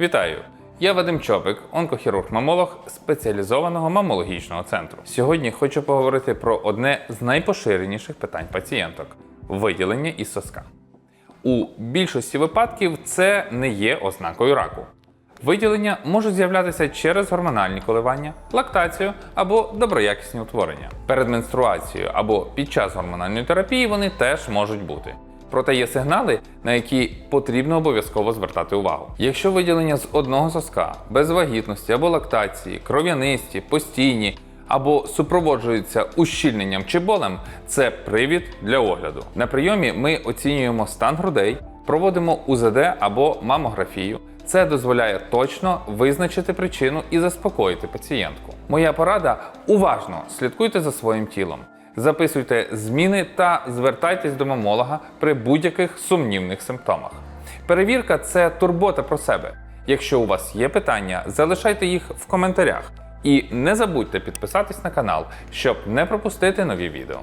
Вітаю! Я Вадим Чопик, онкохірург-мамолог спеціалізованого мамологічного центру. Сьогодні хочу поговорити про одне з найпоширеніших питань пацієнток виділення із соска. У більшості випадків це не є ознакою раку. Виділення можуть з'являтися через гормональні коливання, лактацію або доброякісні утворення. Перед менструацією або під час гормональної терапії вони теж можуть бути. Проте є сигнали, на які потрібно обов'язково звертати увагу. Якщо виділення з одного соска без вагітності або лактації, кров'янисті, постійні або супроводжуються ущільненням чи болем, це привід для огляду. На прийомі ми оцінюємо стан грудей, проводимо УЗД або мамографію. Це дозволяє точно визначити причину і заспокоїти пацієнтку. Моя порада уважно слідкуйте за своїм тілом. Записуйте зміни та звертайтесь до мамолога при будь-яких сумнівних симптомах. Перевірка це турбота про себе. Якщо у вас є питання, залишайте їх в коментарях. І не забудьте підписатись на канал, щоб не пропустити нові відео.